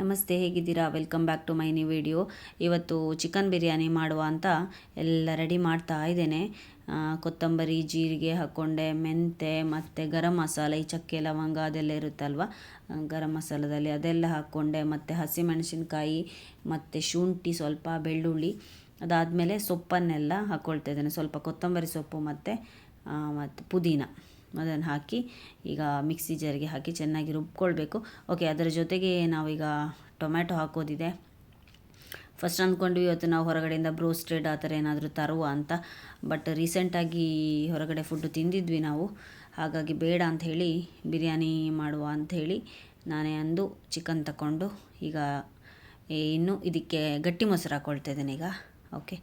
ನಮಸ್ತೆ, ಹೇಗಿದ್ದೀರಾ? Welcome back to my new video ಇವತ್ತು ಚಿಕನ್ ಬಿರಿಯಾನಿ ಮಾಡುವ ಅಂತ ಎಲ್ಲ ರೆಡಿ ಮಾಡ್ತಾ ಇದ್ದೇನೆ. ಕೊತ್ತಂಬರಿ, ಜೀರಿಗೆ ಹಾಕ್ಕೊಂಡೆ ಮೆಂತೆ, ಮತ್ತು ಗರಂ ಮಸಾಲೆ, ಈ ಚಕ್ಕೆ, ಲವಂಗ ಅದೆಲ್ಲ ಇರುತ್ತಲ್ವ? ಗರಂ ಮಸಾಲದಲ್ಲಿ ಅದೆಲ್ಲ ಹಾಕ್ಕೊಂಡೆ ಮತ್ತು ಹಸಿಮೆಣಸಿನ್ಕಾಯಿ, ಮತ್ತು ಶುಂಠಿ, ಸ್ವಲ್ಪ ಬೆಳ್ಳುಳ್ಳಿ, ಅದಾದಮೇಲೆ ಸೊಪ್ಪನ್ನೆಲ್ಲ ಹಾಕ್ಕೊಳ್ತಾ ಇದ್ದೇನೆ. ಸ್ವಲ್ಪ ಕೊತ್ತಂಬರಿ ಸೊಪ್ಪು ಮತ್ತು ಮತ್ತು ಪುದೀನ. ಅದನ್ನು ಹಾಕಿ ಈಗ ಮಿಕ್ಸಿ ಜಾರಿಗೆ ಹಾಕಿ ಚೆನ್ನಾಗಿ ರುಬ್ಕೊಳ್ಬೇಕು. ಓಕೆ ಅದರ ಜೊತೆಗೆ ನಾವೀಗ ಟೊಮ್ಯಾಟೊ ಹಾಕೋದಿದೆ. ಫಸ್ಟ್ ಅಂದ್ಕೊಂಡ್ವಿ ಇವತ್ತು ನಾವು ಹೊರಗಡೆಯಿಂದ ಬ್ರೋಸ್ಟೆಡ್ ಆ ಥರ ಏನಾದರೂ ತರುವ ಅಂತ. ಬಟ್ ರೀಸೆಂಟಾಗಿ ಹೊರಗಡೆ ಫುಡ್ ತಿಂದಿದ್ವಿ ನಾವು. ಹಾಗಾಗಿ ಬೇಡ ಅಂತ ಹೇಳಿ ಬಿರಿಯಾನಿ ಮಾಡುವ ಅಂತ ಹೇಳಿ ನಾನೇ ಅಂದು ಚಿಕನ್ ತಗೊಂಡು ಈಗ ಇನ್ನು ಇದಕ್ಕೆ ಗಟ್ಟಿ ಮೊಸರು ಹಾಕ್ಕೊಳ್ತಾ ಇದ್ದೇನೆ ಈಗ. ಓಕೆ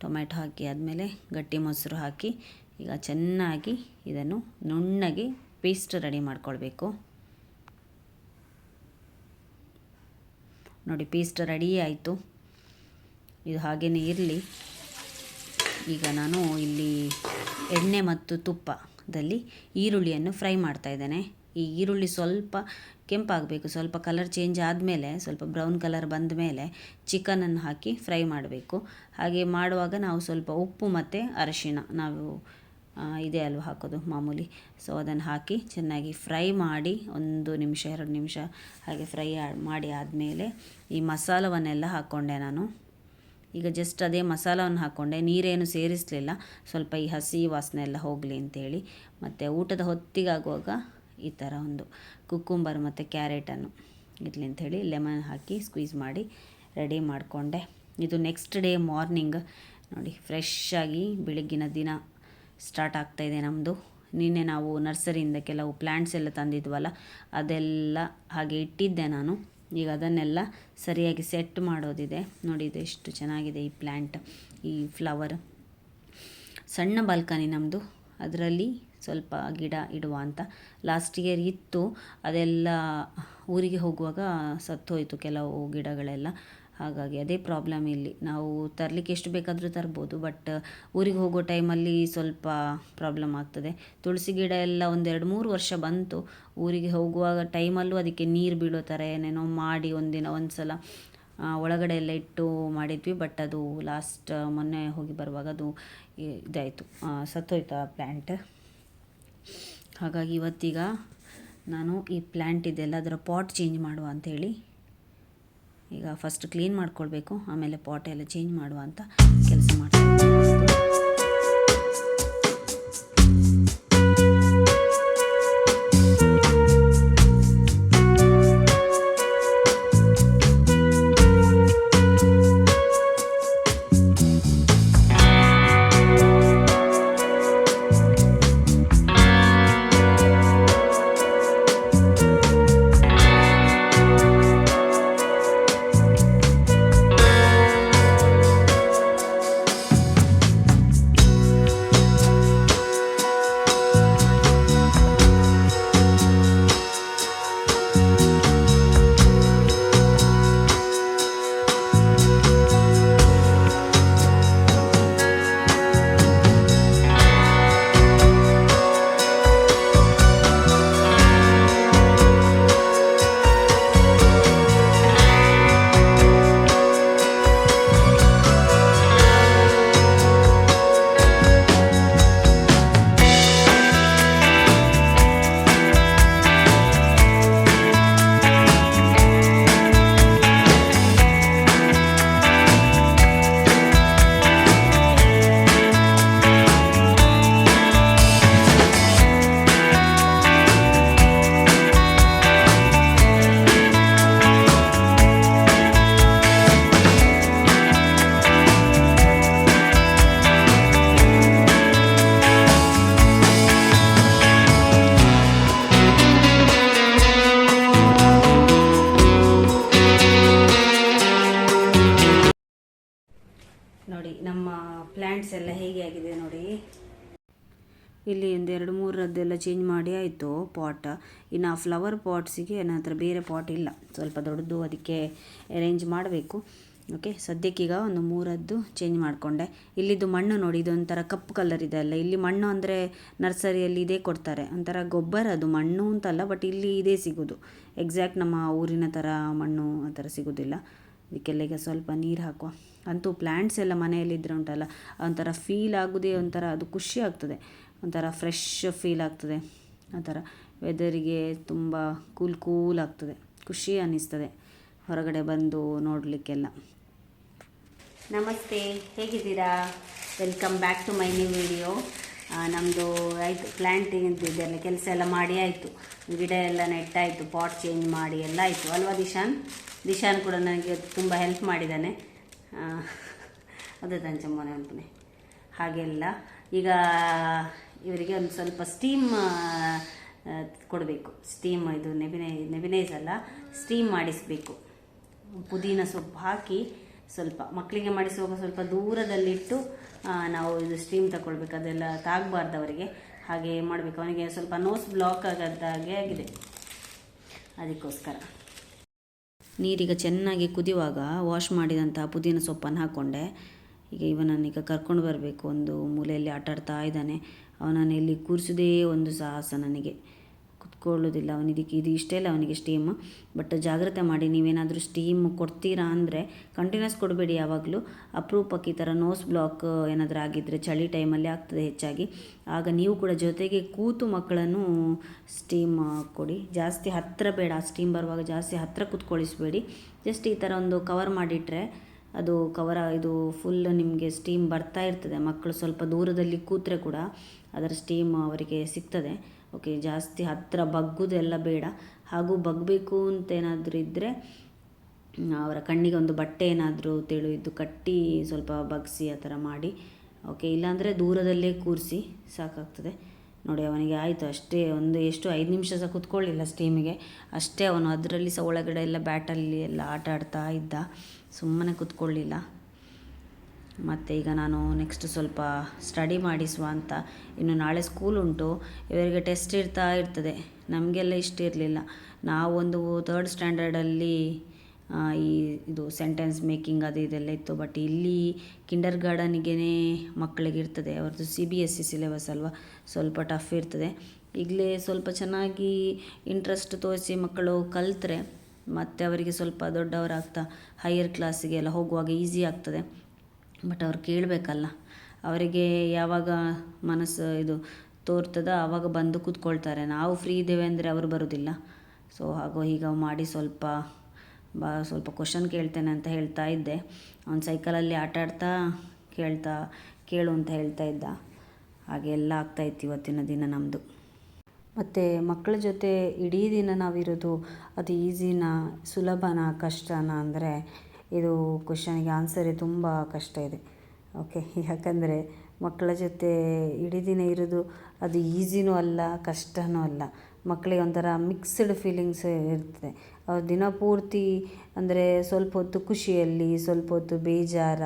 ಟೊಮೆಟೊ ಹಾಕಿ ಆದಮೇಲೆ ಗಟ್ಟಿ ಮೊಸರು ಹಾಕಿ ಈಗ ಚೆನ್ನಾಗಿ ಇದನ್ನು ನುಣ್ಣಗೆ ಪೇಸ್ಟ್ ರೆಡಿ ಮಾಡ್ಕೊಳ್ಬೇಕು. ನೋಡಿ ಪೇಸ್ಟ್ ರೆಡಿ ಆಯಿತು. ಇದು ಹಾಗೇ ಇರಲಿ. ಈಗ ನಾನು ಇಲ್ಲಿ ಎಣ್ಣೆ ಮತ್ತು ತುಪ್ಪದಲ್ಲಿ ಈರುಳ್ಳಿಯನ್ನು ಫ್ರೈ ಮಾಡ್ತಾ ಇದ್ದೇನೆ. ಈ ಈರುಳ್ಳಿ ಸ್ವಲ್ಪ ಕೆಂಪಾಗಬೇಕು, ಸ್ವಲ್ಪ ಕಲರ್ ಚೇಂಜ್ ಆದಮೇಲೆ, ಸ್ವಲ್ಪ ಬ್ರೌನ್ ಕಲರ್ ಬಂದ ಮೇಲೆ ಚಿಕನನ್ನು ಹಾಕಿ ಫ್ರೈ ಮಾಡಬೇಕು. ಹಾಗೆ ಮಾಡುವಾಗ ನಾವು ಸ್ವಲ್ಪ ಉಪ್ಪು ಮತ್ತು ಅರಶಿನ ನಾವು ಇದೆ ಅಲ್ವ ಹಾಕೋದು ಮಾಮೂಲಿ. ಸೊ ಅದನ್ನು ಹಾಕಿ ಚೆನ್ನಾಗಿ ಫ್ರೈ ಮಾಡಿ ಒಂದು ನಿಮಿಷ, ಎರಡು ನಿಮಿಷ ಹಾಗೆ ಫ್ರೈ ಮಾಡಿ ಆದಮೇಲೆ ಈ ಮಸಾಲವನ್ನೆಲ್ಲ ಹಾಕ್ಕೊಂಡೆ ನಾನು. ಈಗ ಜಸ್ಟ್ ಅದೇ ಮಸಾಲವನ್ನು ಹಾಕ್ಕೊಂಡೆ ನೀರೇನು ಸೇರಿಸಲಿಲ್ಲ. ಸ್ವಲ್ಪ ಈ ಹಸಿ ವಾಸನೆ ಎಲ್ಲ ಹೋಗಲಿ ಅಂತೇಳಿ. ಮತ್ತು ಊಟದ ಹೊತ್ತಿಗಾಗುವಾಗ ಈ ಥರ ಒಂದು ಕುಕ್ಕುಂಬರ್ ಮತ್ತು ಕ್ಯಾರೆಟನ್ನು ಇರಲಿ ಅಂಥೇಳಿ ಲೆಮನ್ ಹಾಕಿ ಸ್ಕ್ವೀಸ್ ಮಾಡಿ ರೆಡಿ ಮಾಡಿಕೊಂಡೆ. ಇದು ನೆಕ್ಸ್ಟ್ ಡೇ ಮಾರ್ನಿಂಗ್ ನೋಡಿ ಫ್ರೆಶ್ ಆಗಿ ಬೆಳಗ್ಗಿನ ದಿನ ಸ್ಟಾರ್ಟ್ ಆಗ್ತಾಯಿದೆ ನಮ್ಮದು ನಿನ್ನೆ ನಾವು ನರ್ಸರಿಯಿಂದ ಕೆಲವು ಪ್ಲ್ಯಾಂಟ್ಸ್ ಎಲ್ಲ ತಂದಿದ್ವಲ್ಲ, ಅದೆಲ್ಲ ಹಾಗೆ ಇಟ್ಟಿದ್ದೆ ನಾನು. ಈಗ ಅದನ್ನೆಲ್ಲ ಸರಿಯಾಗಿ ಸೆಟ್ ಮಾಡೋದಿದೆ. ನೋಡಿ, ಇದು ಎಷ್ಟು ಚೆನ್ನಾಗಿದೆ ಈ ಪ್ಲ್ಯಾಂಟ್ ಈ ಫ್ಲವರ್. ಸಣ್ಣ ಬಾಲ್ಕನಿ ನಮ್ಮದು ಅದರಲ್ಲಿ ಸ್ವಲ್ಪ ಗಿಡ ಇಡುವ ಅಂತ. ಲಾಸ್ಟ್ ಇಯರ್ ಇತ್ತು. ಅದೆಲ್ಲ ಊರಿಗೆ ಹೋಗುವಾಗ ಸತ್ತೋಯಿತು ಕೆಲವು ಗಿಡಗಳೆಲ್ಲ. ಹಾಗಾಗಿ ಅದೇ ಪ್ರಾಬ್ಲಮ್ ಇಲ್ಲಿ. ನಾವು ತರಲಿಕ್ಕೆ ಎಷ್ಟು ಬೇಕಾದರೂ ತರ್ಬೋದು ಬಟ್ ಊರಿಗೆ ಹೋಗೋ ಟೈಮಲ್ಲಿ ಸ್ವಲ್ಪ ಪ್ರಾಬ್ಲಮ್ ಆಗ್ತದೆ. ತುಳಸಿ ಗಿಡ ಎಲ್ಲ ಒಂದೆರಡು ಮೂರು ವರ್ಷ ಬಂತು. ಊರಿಗೆ ಹೋಗುವಾಗ ಟೈಮಲ್ಲೂ ಅದಕ್ಕೆ ನೀರು ಬೀಳೋ ಥರ ಏನೇನೋ ಮಾಡಿ ಒಂದಿನ ಒಂದು ಸಲ ಒಳಗಡೆ ಎಲ್ಲ ಇಟ್ಟು ಮಾಡಿದ್ವಿ ಬಟ್ ಅದು ಲಾಸ್ಟ್ ಮೊನ್ನೆ ಹೋಗಿ ಬರುವಾಗ ಅದು ಇದಾಯಿತು. ಸತ್ತೋಯ್ತು ಆ ಪ್ಲ್ಯಾಂಟ್ ಹಾಗಾಗಿ ಇವತ್ತೀಗ ನಾನು ಈ ಪ್ಲ್ಯಾಂಟ್ ಇದೆಲ್ಲ ಅದರ ಪಾಟ್ ಚೇಂಜ್ ಮಾಡುವ ಅಂಥೇಳಿ ಈಗ ಫಸ್ಟ್ ಕ್ಲೀನ್ ಮಾಡ್ಕೊಳ್ಬೇಕು ಆಮೇಲೆ ಪಾಟ್ ಚೇಂಜ್ ಮಾಡುವ ಅಂತ. ಪ್ಲ್ಯಾಂಟ್ಸ್ ಎಲ್ಲ ಹೇಗೆ ಆಗಿದೆ ನೋಡಿ. ಇಲ್ಲಿ ಒಂದು ಎರಡು ಮೂರದ್ದೆಲ್ಲ ಚೇಂಜ್ ಮಾಡಿ ಆಯಿತು ಪಾಟ್ ಇನ್ನು ಆ ಫ್ಲವರ್ ಪಾಟ್ಸಿಗೆ ನನ್ನ ಹತ್ರ ಬೇರೆ ಪಾಟ್ ಇಲ್ಲ. ಸ್ವಲ್ಪ ದೊಡ್ಡದು ಅದಕ್ಕೆ ಅರೇಂಜ್ ಮಾಡಬೇಕು. ಓಕೆ ಸದ್ಯಕ್ಕೀಗ ಒಂದು ಮೂರದ್ದು ಚೇಂಜ್ ಮಾಡಿಕೊಂಡೆ. ಇಲ್ಲಿದ್ದು ಮಣ್ಣು ನೋಡಿ ಇದೊಂಥರ ಕಪ್ಪು ಕಲರ್ ಇದೆ ಅಲ್ಲ. ಇಲ್ಲಿ ಮಣ್ಣು ಅಂದರೆ ನರ್ಸರಿಯಲ್ಲಿ ಇದೇ ಕೊಡ್ತಾರೆ. ಒಂಥರ ಗೊಬ್ಬರ ಅದು, ಮಣ್ಣು ಅಂತಲ್ಲ ಬಟ್ ಇಲ್ಲಿ ಇದೇ ಸಿಗೋದು. ಎಕ್ಸಾಕ್ಟ್ ನಮ್ಮ ಊರಿನ ಥರ ಮಣ್ಣು ಆ ಥರ ಸಿಗೋದಿಲ್ಲ. ಇದಕ್ಕೆಲ್ಲ ಈಗ ಸ್ವಲ್ಪ ನೀರು ಹಾಕುವ. ಅಂತೂ ಪ್ಲ್ಯಾಂಟ್ಸ್ ಎಲ್ಲ ಮನೆಯಲ್ಲಿದ್ದರೆ ಉಂಟಲ್ಲ, ಒಂಥರ ಫೀಲ್ ಆಗೋದೇ ಒಂಥರ ಅದು ಖುಷಿ ಆಗ್ತದೆ. ಒಂಥರ ಫ್ರೆಶ್ ಫೀಲ್ ಆಗ್ತದೆ. ಆ ಥರ ವೆದರಿಗೆ ತುಂಬ ಕೂಲ್ ಕೂಲ್ ಆಗ್ತದೆ. ಖುಷಿ ಅನ್ನಿಸ್ತದೆ ಹೊರಗಡೆ ಬಂದು ನೋಡಲಿಕ್ಕೆಲ್ಲ. ನಮಸ್ತೆ, ಹೇಗಿದ್ದೀರಾ? Welcome back to my new video ನಮ್ಮದು ಆಯಿತು ಪ್ಲ್ಯಾಂಟಿಂಗ್ ಇದೆಲ್ಲ ಕೆಲಸ ಎಲ್ಲ ಮಾಡಿ ಆಯಿತು. ಗಿಡ ಎಲ್ಲ ನೆಟ್ಟಾಯಿತು ಪಾಟ್ ಚೇಂಜ್ ಮಾಡಿ ಎಲ್ಲ ಆಯಿತು. ಅಲ್ವಾ ದಿಶಾನ್? ದಿಶಾನ್ ಕೂಡ ನನಗೆ ತುಂಬ ಹೆಲ್ಪ್ ಮಾಡಿದ್ದಾನೆ ಅದೇ ತಂಚಮ್ಮನೆ ಅಂತಾನೆ. ಹಾಗೆಲ್ಲ. ಈಗ ಇವರಿಗೆ ಒಂದು ಸ್ವಲ್ಪ ಸ್ಟೀಮ್ ಕೊಡಬೇಕು. ಸ್ಟೀಮ್ ಇದು ನೆಬಿನೈ, ನೆಬಿನೈಸ್ ಅಲ್ಲ ಸ್ಟೀಮ್ ಮಾಡಿಸಬೇಕು. ಪುದೀನ ಸೊಪ್ಪು ಹಾಕಿ ಸ್ವಲ್ಪ ಮಕ್ಕಳಿಗೆ ಮಾಡಿಸುವಾಗ ಸ್ವಲ್ಪ ದೂರದಲ್ಲಿಟ್ಟು ನಾವು ಇದು ಸ್ಟೀಮ್ ತಗೊಳ್ಬೇಕು ಅದೆಲ್ಲ ತಾಗಬಾರ್ದು ಅವರಿಗೆ ಹಾಗೆ ಮಾಡಬೇಕು. ಅವನಿಗೆ ಸ್ವಲ್ಪ ನೋಸ್ ಬ್ಲಾಕ್ ಹಾಗೆ ಆಗಿದೆ. ಅದಕ್ಕೋಸ್ಕರ. ನೀರೀಗ ಚೆನ್ನಾಗಿ ಕುದಿಯುವಾಗ ವಾಶ್ ಮಾಡಿದಂಥ ಪುದೀನ ಸೊಪ್ಪನ್ನು ಹಾಕ್ಕೊಂಡೆ. ಈಗ ಇವನನ್ನೀಗ ಕರ್ಕೊಂಡು ಬರಬೇಕು. ಒಂದು ಮೂಲೆಯಲ್ಲಿ ಆಟಾಡ್ತಾ ಇದ್ದಾನೆ. ಅವನನ್ನು ಇಲ್ಲಿ ಕೂರಿಸೋದೇ ಒಂದು ಸಾಹಸ ನನಗೆ. ಕುತ್ಕೊಳ್ಳೋದಿಲ್ಲ ಅವನಿದಕ್ಕೆ ಇದು ಇಷ್ಟೇ ಇಲ್ಲ ಅವನಿಗೆ ಸ್ಟೀಮ್ ಬಟ್ ಜಾಗ್ರತೆ ಮಾಡಿ, ನೀವೇನಾದರೂ ಸ್ಟೀಮ್ ಕೊಡ್ತೀರಾ ಅಂದರೆ ಕಂಟಿನ್ಯೂಸ್ ಕೊಡಬೇಡಿ ಯಾವಾಗಲೂ. ಅಪರೂಪಕ್ಕೆ ಈ ಥರ ನೋಸ್ ಬ್ಲಾಕ್ ಏನಾದರೂ ಆಗಿದ್ದರೆ ಚಳಿ ಟೈಮಲ್ಲಿ ಆಗ್ತದೆ ಹೆಚ್ಚಾಗಿ. ಆಗ ನೀವು ಕೂಡ ಜೊತೆಗೆ ಕೂತು ಮಕ್ಕಳನ್ನು ಸ್ಟೀಮ್ ಕೊಡಿ. ಜಾಸ್ತಿ ಹತ್ತಿರ ಬೇಡ ಸ್ಟೀಮ್ ಬರುವಾಗ ಜಾಸ್ತಿ ಹತ್ತಿರ ಕೂತ್ಕೊಳ್ಳಿಸಬೇಡಿ ಜಸ್ಟ್ ಈ ಥರ ಒಂದು ಕವರ್ ಮಾಡಿಟ್ರೆ ಅದು ಕವರ ಇದು ಫುಲ್ ನಿಮಗೆ ಸ್ಟೀಮ್ ಬರ್ತಾ ಇರ್ತದೆ. ಮಕ್ಕಳು ಸ್ವಲ್ಪ ದೂರದಲ್ಲಿ ಕೂತ್ರೆ ಕೂಡ ಅದರ ಸ್ಟೀಮ್ ಅವರಿಗೆ ಸಿಗ್ತದೆ. ಓಕೆ ಜಾಸ್ತಿ ಹತ್ತಿರ ಬಗ್ಗುದೆಲ್ಲ ಬೇಡ. ಹಾಗೂ ಅಂತ ಏನಾದರೂ ಇದ್ದರೆ ಅವರ ಕಣ್ಣಿಗೆ ಒಂದು ಬಟ್ಟೆ ಏನಾದರೂ ತೆಳು ಇದ್ದು ಕಟ್ಟಿ ಸ್ವಲ್ಪ ಬಗ್ಸಿ ಆ ಥರ ಮಾಡಿ. ಓಕೆ ಇಲ್ಲಾಂದರೆ ದೂರದಲ್ಲೇ ಕೂರಿಸಿ ಸಾಕಾಗ್ತದೆ. ನೋಡಿ, ಅವನಿಗೆ ಆಯಿತು, ಅಷ್ಟೇ ಒಂದು ಎಷ್ಟು, ಐದು ನಿಮಿಷ ಸಹ ಕೂತ್ಕೊಳ್ಳಿಲ್ಲ ಸ್ಟೀಮಿಗೆ ಅಷ್ಟೇ ಅವನು ಅದರಲ್ಲಿ ಸಹ ಒಳಗಡೆ ಎಲ್ಲ ಬ್ಯಾಟಲ್ಲಿ ಎಲ್ಲ ಆಟ ಆಡ್ತಾ ಇದ್ದ. ಸುಮ್ಮನೆ ಕೂತ್ಕೊಳ್ಳಿಲ್ಲ. ಮತ್ತು ಈಗ ನಾನು ನೆಕ್ಸ್ಟ್ ಸ್ವಲ್ಪ ಸ್ಟಡಿ ಮಾಡಿಸುವ ಅಂತ. ಇನ್ನು ನಾಳೆ ಸ್ಕೂಲ್ ಉಂಟು. ಇವರಿಗೆ ಟೆಸ್ಟ್ ಇರ್ತಾ ಇರ್ತದೆ. ನಮಗೆಲ್ಲ ಇಷ್ಟ ಇರಲಿಲ್ಲ. ನಾವೊಂದು ಥರ್ಡ್ ಸ್ಟ್ಯಾಂಡರ್ಡಲ್ಲಿ ಈ ಇದು ಸೆಂಟೆನ್ಸ್ ಮೇಕಿಂಗ್ ಅದು ಇದೆಲ್ಲ ಇತ್ತು. ಬಟ್ ಇಲ್ಲಿ ಕಿಂಡರ್ ಗಾರ್ಡನಿಗೆ ಮಕ್ಕಳಿಗೆ ಇರ್ತದೆ. ಅವ್ರದ್ದು C B S C syllabus ಅಲ್ವಾ? ಸ್ವಲ್ಪ ಟಫ್ ಇರ್ತದೆ. ಈಗಲೇ ಸ್ವಲ್ಪ ಚೆನ್ನಾಗಿ ಇಂಟ್ರೆಸ್ಟ್ ತೋರಿಸಿ ಮಕ್ಕಳು ಕಲಿತ್ರೆ ಮತ್ತು ಅವರಿಗೆ ಸ್ವಲ್ಪ ದೊಡ್ಡವರಾಗ್ತಾ ಹೈಯರ್ ಕ್ಲಾಸಿಗೆ ಎಲ್ಲ ಹೋಗುವಾಗ ಈಸಿ ಆಗ್ತದೆ. ಬಟ್ ಅವ್ರು ಕೇಳಬೇಕಲ್ಲ. ಅವರಿಗೆ ಯಾವಾಗ ಮನಸ್ಸು ಇದು ತೋರ್ತದ ಆವಾಗ ಬಂದು ಕೂತ್ಕೊಳ್ತಾರೆ. ನಾವು ಫ್ರೀ ಇದ್ದೇವೆ ಅಂದರೆ ಅವರು ಬರೋದಿಲ್ಲ. ಸೊ ಹಾಗೂ ಈಗ ಮಾಡಿ ಸ್ವಲ್ಪ, ಬಾ, ಸ್ವಲ್ಪ ಕ್ವಶನ್ ಕೇಳ್ತೇನೆ ಅಂತ ಹೇಳ್ತಾ ಇದ್ದೆ. ಅವ್ನು ಸೈಕಲಲ್ಲಿ ಆಟ ಆಡ್ತಾ ಕೇಳ್ತಾ, ಕೇಳು ಅಂತ ಹೇಳ್ತಾ ಇದ್ದ. ಹಾಗೆ ಎಲ್ಲ ಆಗ್ತಾಯಿತ್ತು ಇವತ್ತಿನ ದಿನ ನಮ್ಮದು ಮತ್ತು ಮಕ್ಕಳ ಜೊತೆ ಇಡೀ ದಿನ ನಾವಿರೋದು ಅದು ಈಸಿನಾ, ಸುಲಭನ, ಕಷ್ಟನ ಅಂದರೆ ಇದು ಕ್ವಶನ್ಗೆ ಆನ್ಸರೇ ತುಂಬ ಕಷ್ಟ ಇದೆ. ಓಕೆ ಯಾಕಂದರೆ ಮಕ್ಕಳ ಜೊತೆ ಇಡೀ ದಿನ ಇರೋದು ಅದು ಈಸಿನೂ ಅಲ್ಲ, ಕಷ್ಟನೂ ಅಲ್ಲ. ಮಕ್ಕಳಿಗೆ ಒಂಥರ ಮಿಕ್ಸ್ಡ್ ಫೀಲಿಂಗ್ಸ್ ಇರ್ತದೆ. ಅವ್ರು ದಿನ ಪೂರ್ತಿ ಅಂದರೆ ಸ್ವಲ್ಪ ಹೊತ್ತು ಖುಷಿಯಲ್ಲಿ, ಸ್ವಲ್ಪ ಹೊತ್ತು ಬೇಜಾರ,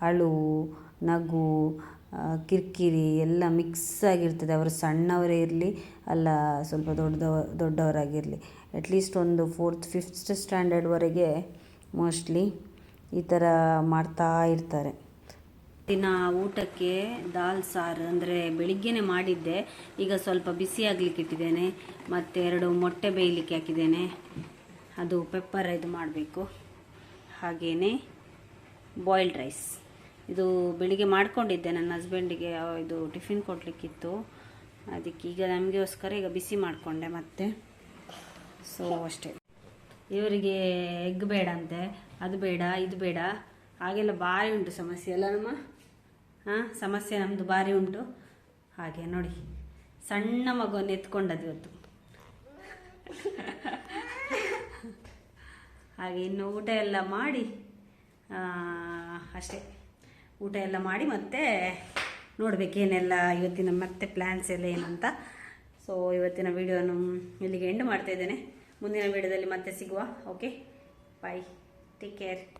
ಅಳು, ನಗು ಕಿರಿಕಿರಿ ಎಲ್ಲ ಮಿಕ್ಸ್ ಆಗಿರ್ತದೆ. ಅವರು ಸಣ್ಣವರೇ ಇರಲಿ, ಅಲ್ಲ ಸ್ವಲ್ಪ ದೊಡ್ಡವ, ದೊಡ್ಡವರಾಗಿರಲಿ. ಅಟ್ಲೀಸ್ಟ್ ಒಂದು ಫೋರ್ತ್ ಫಿಫ್ತ್ ಸ್ಟ್ಯಾಂಡರ್ಡ್ವರೆಗೆ ಮೋಸ್ಟ್ಲಿ ಈ ಥರ ಮಾಡ್ತಾ ಇರ್ತಾರೆ. ದಿನ ಊಟಕ್ಕೆ ದಾಲ್, ಸಾರು ಅಂದರೆ ಬೆಳಿಗ್ಗೆನೆ ಮಾಡಿದ್ದೆ. ಈಗ ಸ್ವಲ್ಪ ಬಿಸಿ ಆಗಲಿಕ್ಕೆ ಇಟ್ಟಿದ್ದೇನೆ. ಮತ್ತು ಎರಡು ಮೊಟ್ಟೆ ಬೇಯಲಿಕ್ಕೆ ಹಾಕಿದ್ದೇನೆ. ಅದು ಪೆಪ್ಪರ್ ಇದು ಮಾಡಬೇಕು. ಹಾಗೆಯೇ ಬಾಯ್ಲ್ಡ್ ರೈಸ್ ಇದು ಬೆಳಿಗ್ಗೆ ಮಾಡ್ಕೊಂಡಿದ್ದೆ ನನ್ನ ಹಸ್ಬೆಂಡಿಗೆ ಇದು ಟಿಫಿನ್ ಕೊಡಲಿಕ್ಕಿತ್ತು. ಅದಕ್ಕೆ ಈಗ ನಮಗೋಸ್ಕರ ಈಗ ಬಿಸಿ ಮಾಡಿಕೊಂಡೆ ಮತ್ತೆ. ಸೊ ಅಷ್ಟೇ. ಇವರಿಗೆ ಎಗ್ ಬೇಡ ಅಂತೆ ಅದು ಬೇಡ, ಇದು ಬೇಡ. ಹಾಗೆಲ್ಲ ಭಾರಿ ಉಂಟು ಸಮಸ್ಯೆ, ಅಲ್ಲ ನಮ್ಮ? ಹಾಂ, ಸಮಸ್ಯೆ ನಮ್ಮದು ಭಾರಿ ಉಂಟು. ಹಾಗೆ ನೋಡಿ, ಸಣ್ಣ ಮಗುವನ್ನು ಎತ್ಕೊಂಡದ್ದು ಇವತ್ತು. ಹಾಗೆ ಇನ್ನು ಊಟ ಎಲ್ಲ ಮಾಡಿ ಅಷ್ಟೇ. ಊಟ ಎಲ್ಲ ಮಾಡಿ ಮತ್ತೆ ನೋಡಬೇಕೇನೆಲ್ಲ ಇವತ್ತಿನ ಮತ್ತೆ ಪ್ಲ್ಯಾನ್ಸ್ ಎಲ್ಲ ಏನಂತ ಸೊ ಇವತ್ತಿನ ವಿಡಿಯೋನು ಇಲ್ಲಿಗೆ ಎಂಡ್ ಮಾಡ್ತಾ ಇದ್ದೇನೆ. ಮುಂದಿನ ವಿಡಿಯೋದಲ್ಲಿ ಮತ್ತೆ ಸಿಗುವ. Okay bye take care